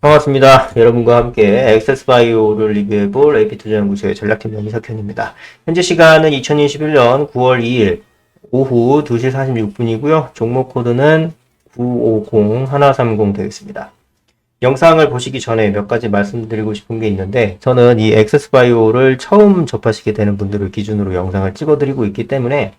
반갑습니다. 여러분과 함께 액세스바이오를 리뷰해볼 AP투자연구소의 전략팀장 이석현입니다. 현재 시간은 2021년 9월 2일 오후 2시 46분이고요. 종목 코드는 950-130 되겠습니다. 영상을 보시기 전에 몇 가지 말씀드리고 싶은 게 있는데 저는 이 액세스바이오를 처음 접하시게 되는 분들을 기준으로 영상을 찍어드리고 있기 때문에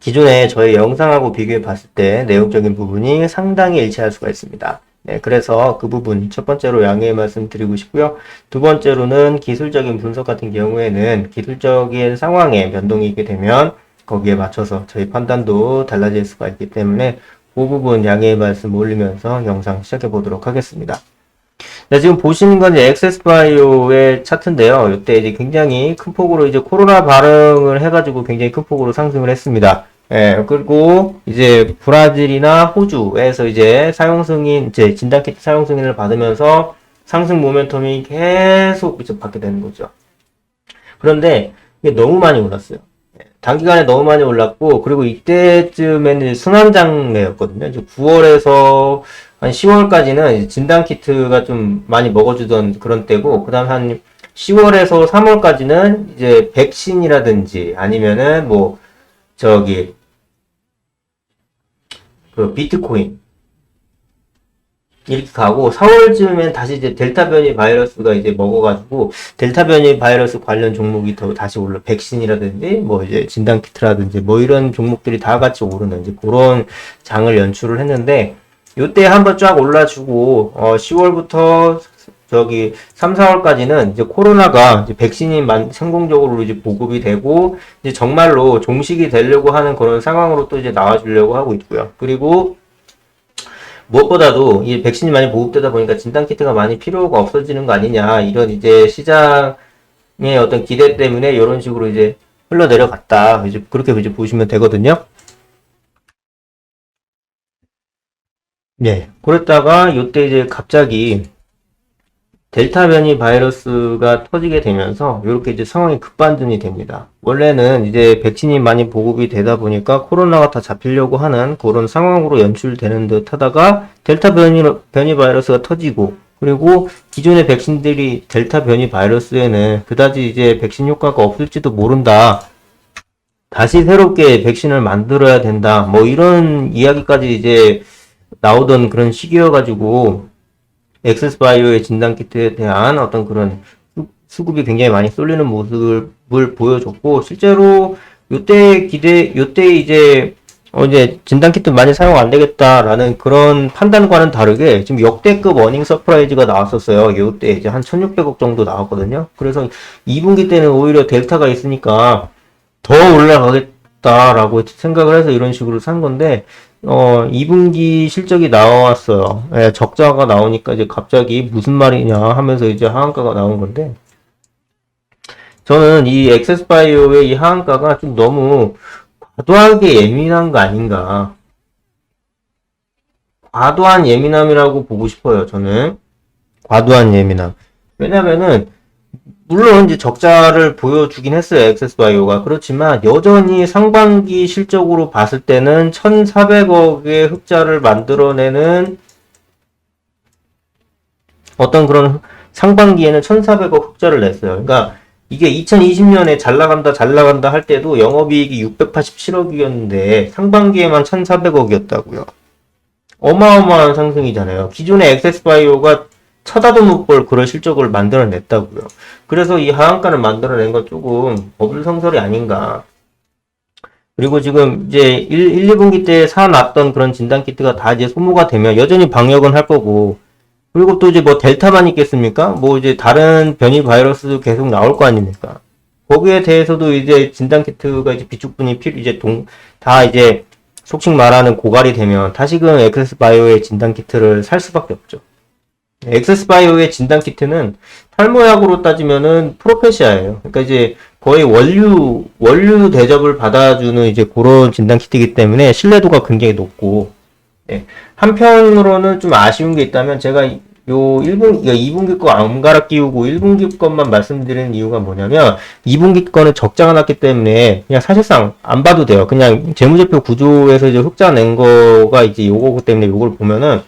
기존에 저의 영상하고 비교해 봤을 때 내용적인 부분이 상당히 일치할 수가 있습니다. 네, 그래서 그 부분 첫 번째로 양해의 말씀 드리고 싶고요. 두 번째로는 기술적인 분석 같은 경우에는 기술적인 상황에 변동이 있게 되면 거기에 맞춰서 저희 판단도 달라질 수가 있기 때문에 그 부분 양해의 말씀 올리면서 영상 시작해 보도록 하겠습니다. 네, 지금 보시는 건 이제 액세스바이오의 차트인데요. 이때 이제 굉장히 큰 폭으로 이제 코로나 발응을 해가지고 굉장히 큰 폭으로 상승을 했습니다. 예, 그리고 이제 브라질이나 호주에서 이제 사용 승인, 이제 진단키트 사용 승인을 받으면서 상승 모멘텀이 계속 이제 받게 되는 거죠. 그런데 이게 너무 많이 올랐어요. 예, 단기간에 너무 많이 올랐고, 그리고 이때쯤에는 순환장래였거든요. 이제 9월에서 한 10월까지는 진단키트가 좀 많이 먹어주던 그런 때고, 그 다음 한 10월에서 3월까지는 이제 백신이라든지 아니면은 뭐, 저기, 그 비트코인. 이렇게 가고 4월쯤엔 다시 이제 델타 변이 바이러스가 이제 먹어가지고 델타 변이 바이러스 관련 종목이 더 다시 올라 백신이라든지 뭐 이제 진단 키트라든지 뭐 이런 종목들이 다 같이 오르는 이제 그런 장을 연출을 했는데 요때 한번 쫙 올라주고 어 10월부터 저기 3, 4월까지는 이제 코로나가 이제 백신이 만, 성공적으로 이제 보급이 되고 이제 정말로 종식이 되려고 하는 그런 상황으로 또 이제 나와주려고 하고 있고요. 그리고 무엇보다도 이 백신이 많이 보급되다 보니까 진단 키트가 많이 필요가 없어지는 거 아니냐 이런 이제 시장의 어떤 기대 때문에 이런 식으로 이제 흘러 내려갔다 이제 그렇게 이제 보시면 되거든요. 네, 그랬다가 이때 이제 갑자기 델타 변이 바이러스가 터지게 되면서 이렇게 이제 상황이 급반전이 됩니다. 원래는 이제 백신이 많이 보급이 되다 보니까 코로나가 다 잡히려고 하는 그런 상황으로 연출되는 듯 하다가 델타 변이, 변이 바이러스가 터지고 그리고 기존의 백신들이 델타 변이 바이러스에는 그다지 이제 백신 효과가 없을지도 모른다. 다시 새롭게 백신을 만들어야 된다. 뭐 이런 이야기까지 이제 나오던 그런 시기여가지고 엑세스바이오의 진단키트에 대한 어떤 그런 수급이 굉장히 많이 쏠리는 모습을 보여줬고 실제로 요때 기대 요때 이제 어 이제 진단키트 많이 사용 안 되겠다라는 그런 판단과는 다르게 지금 역대급 어닝 서프라이즈가 나왔었어요. 요때 이제 한 1600억 정도 나왔거든요. 그래서 2분기 때는 오히려 델타가 있으니까 더 올라가겠 다라고 생각을 해서 이런 식으로 산 건데 어, 2분기 실적이 나왔어요. 예, 적자가 나오니까 이제 갑자기 무슨 말이냐 하면서 이제 하한가가 나온 건데, 저는 이 액세스바이오의 이 하한가가 좀 너무 과도하게 예민한 거 아닌가. 과도한 예민함이라고 보고 싶어요, 저는. 과도한 예민함. 왜냐면은, 물론 이제 적자를 보여주긴 했어요. 액세스바이오가. 그렇지만 여전히 상반기 실적으로 봤을 때는 1,400억의 흑자를 만들어내는 어떤 그런 상반기에는 1,400억 흑자를 냈어요. 그러니까 이게 2020년에 잘 나간다 잘 나간다 할 때도 영업이익이 687억이었는데 상반기에만 1,400억이었다고요. 어마어마한 상승이잖아요. 기존의 액세스바이오가 쳐다도 못 볼 그런 실적을 만들어냈다고요. 그래서 이 하한가를 만들어낸 건 조금 어불성설이 아닌가. 그리고 지금 이제 1, 1 2분기 때 사놨던 그런 진단 키트가 다 이제 소모가 되면 여전히 방역은 할 거고, 그리고 또 이제 뭐 델타만 있겠습니까? 뭐 이제 다른 변이 바이러스도 계속 나올 거 아닙니까? 거기에 대해서도 이제 진단 키트가 이제 비축분이 필요, 이제 동, 다 이제 속칭 말하는 고갈이 되면 다시금 엑세스 바이오의 진단 키트를 살 수밖에 없죠. 엑세스바이오의 진단 키트는 탈모약으로 따지면은 프로페시아예요. 그러니까 이제 거의 원류 원류 대접을 받아주는 이제 그런 진단 키트이기 때문에 신뢰도가 굉장히 높고 예. 한편으로는 좀 아쉬운 게 있다면 제가 요 1분, 2분기 거 안 갈아 끼우고 1분기 것만 말씀드리는 이유가 뭐냐면 2분기 거는 적자가 났기 때문에 그냥 사실상 안 봐도 돼요. 그냥 재무제표 구조에서 이제 흑자 낸 거가 이제 요거 때문에 요걸 보면은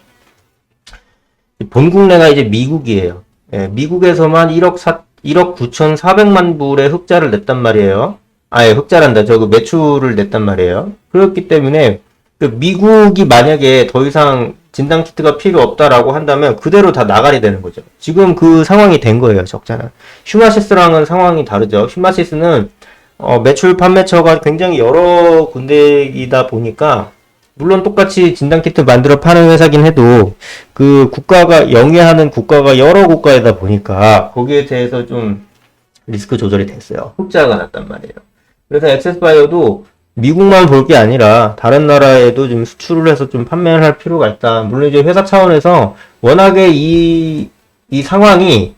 본 국내가 이제 미국이에요. 예, 미국에서만 1억 4, 1억 9,400만 불의 흑자를 냈단 말이에요. 아예 흑자란다. 저 그 매출을 냈단 말이에요. 그렇기 때문에 그 미국이 만약에 더 이상 진단 키트가 필요 없다라고 한다면 그대로 다 나가리 되는 거죠. 지금 그 상황이 된 거예요. 적자는. 휴마시스랑은 상황이 다르죠. 휴마시스는 어, 매출 판매처가 굉장히 여러 군데이다 보니까 물론 똑같이 진단키트 만들어 파는 회사긴 해도 그 국가가 영위하는 국가가 여러 국가이다 보니까 거기에 대해서 좀 리스크 조절이 됐어요. 흑자가 났단 말이에요. 그래서 액세스바이오도 미국만 볼 게 아니라 다른 나라에도 좀 수출을 해서 좀 판매를 할 필요가 있다. 물론 이제 회사 차원에서 워낙에 이, 이 상황이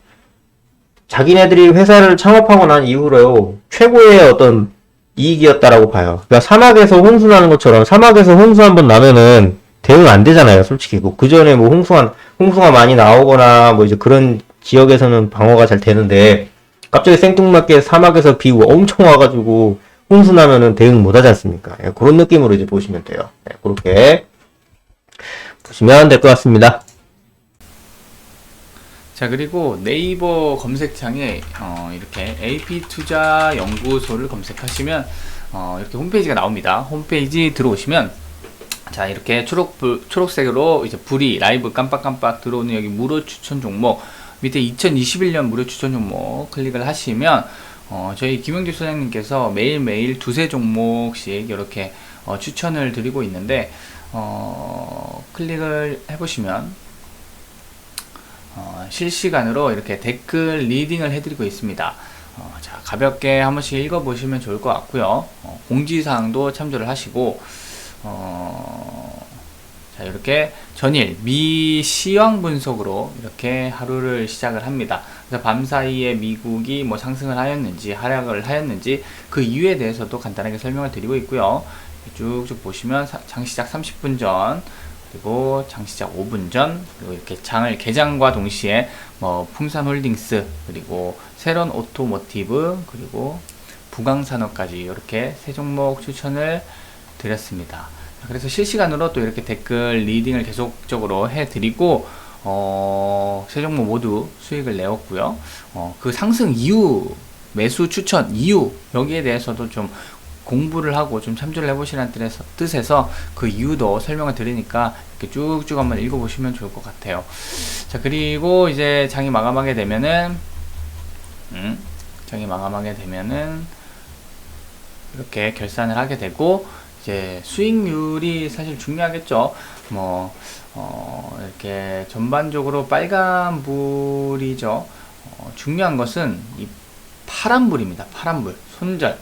자기네들이 회사를 창업하고 난 이후로 최고의 어떤 이익이었다라고 봐요. 그러니까 사막에서 홍수 나는 것처럼 사막에서 홍수 한 번 나면은 대응 안 되잖아요, 솔직히. 뭐 그 전에 뭐 홍수가 홍수가 많이 나오거나 뭐 이제 그런 지역에서는 방어가 잘 되는데 갑자기 생뚱맞게 사막에서 비 엄청 와 가지고 홍수 나면은 대응 못 하지 않습니까? 예, 그런 느낌으로 이제 보시면 돼요. 예, 그렇게 보시면 될 것 같습니다. 자 그리고 네이버 검색창에 어, 이렇게 AP 투자 연구소를 검색하시면 어, 이렇게 홈페이지가 나옵니다. 홈페이지 들어오시면 자 이렇게 초록 초록색으로 이제 불이 라이브 깜빡깜빡 들어오는 여기 무료 추천 종목 밑에 2021년 무료 추천 종목 클릭을 하시면 어, 저희 김영주 소장님께서 매일매일 두세 종목씩 이렇게 어, 추천을 드리고 있는데 어, 클릭을 해보시면 어, 실시간으로 이렇게 댓글 리딩을 해드리고 있습니다. 어, 자, 가볍게 한 번씩 읽어보시면 좋을 것 같고요. 어, 공지사항도 참조를 하시고, 어, 자, 이렇게 전일 미시황 분석으로 이렇게 하루를 시작을 합니다. 그래서 밤 사이에 미국이 뭐 상승을 하였는지 하락을 하였는지 그 이유에 대해서도 간단하게 설명을 드리고 있고요. 쭉쭉 보시면 사, 장시작 30분 전, 그리고 장 시작 5분 전 그리고 이렇게 장을 개장과 동시에 뭐 풍산홀딩스 그리고 새로운 오토모티브 그리고 부강산업까지 이렇게 세 종목 추천을 드렸습니다. 그래서 실시간으로 또 이렇게 댓글 리딩을 계속적으로 해드리고 어, 세 종목 모두 수익을 내었고요. 어, 그 상승 이유 매수 추천 이유 여기에 대해서도 좀 공부를 하고 좀 참조를 해보시라는 뜻에서, 그 이유도 설명을 드리니까 이렇게 쭉쭉 한번 읽어보시면 좋을 것 같아요. 자, 그리고 이제 장이 마감하게 되면은, 음, 장이 마감하게 되면은, 이렇게 결산을 하게 되고, 이제 수익률이 사실 중요하겠죠. 뭐, 어, 이렇게 전반적으로 빨간불이죠. 어, 중요한 것은 이 파란불입니다. 파란불. 손절.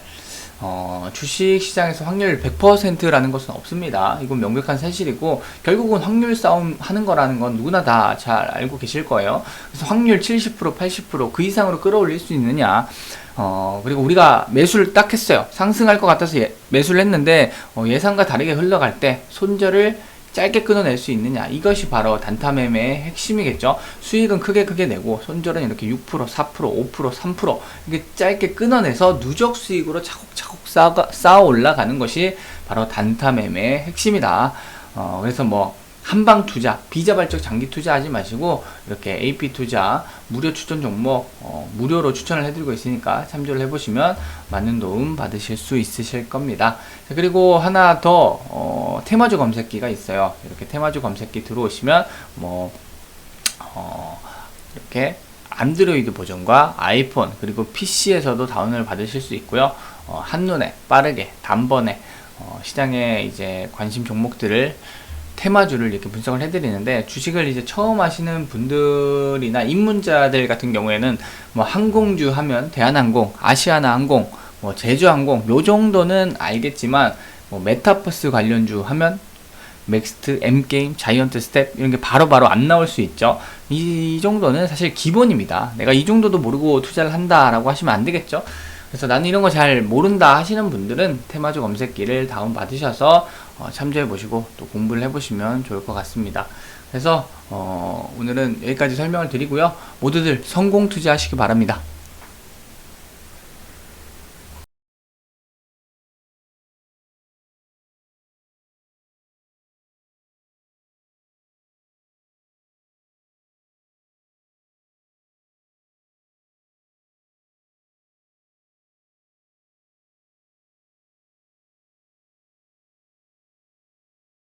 어, 주식 시장에서 확률 100%라는 것은 없습니다. 이건 명백한 사실이고 결국은 확률 싸움 하는 거라는 건 누구나 다 잘 알고 계실 거예요. 그래서 확률 70% 80%그 이상으로 끌어올릴 수 있느냐? 어, 그리고 우리가 매수를 딱 했어요. 상승할 것 같아서 예, 매수를 했는데 어, 예상과 다르게 흘러갈 때 손절을 짧게 끊어낼 수 있느냐. 이것이 바로 단타 매매의 핵심이겠죠. 수익은 크게 크게 내고 손절은 이렇게 6% 4% 5% 3% 이게 짧게 끊어내서 누적 수익으로 차곡차곡 쌓아, 쌓아 올라가는 것이 바로 단타 매매의 핵심이다. 어, 그래서 뭐 한방 투자, 비자발적 장기 투자 하지 마시고 이렇게 AP 투자 무료 추천 종목 어, 무료로 추천을 해드리고 있으니까 참조를 해보시면 많은 도움 받으실 수 있으실 겁니다. 자, 그리고 하나 더 어, 테마주 검색기가 있어요. 이렇게 테마주 검색기 들어오시면 뭐 어, 이렇게 안드로이드 버전과 아이폰 그리고 PC에서도 다운을 받으실 수 있고요. 어, 한눈에 빠르게 단번에 어, 시장에 이제 관심 종목들을 테마주를 이렇게 분석을 해드리는데 주식을 이제 처음 하시는 분들이나 입문자들 같은 경우에는 뭐 항공주 하면 대한항공, 아시아나항공, 뭐 제주항공 요 정도는 알겠지만 뭐 메타버스 관련주 하면 넥스트, M게임, 자이언트 스텝 이런 게 바로바로 안 나올 수 있죠. 이, 이 정도는 사실 기본입니다. 내가 이 정도도 모르고 투자를 한다라고 하시면 안 되겠죠. 그래서 나는 이런 거 잘 모른다 하시는 분들은 테마주 검색기를 다운 받으셔서 어, 참조해 보시고 또 공부를 해 보시면 좋을 것 같습니다. 그래서 어, 오늘은 여기까지 설명을 드리고요. 모두들 성공 투자하시기 바랍니다.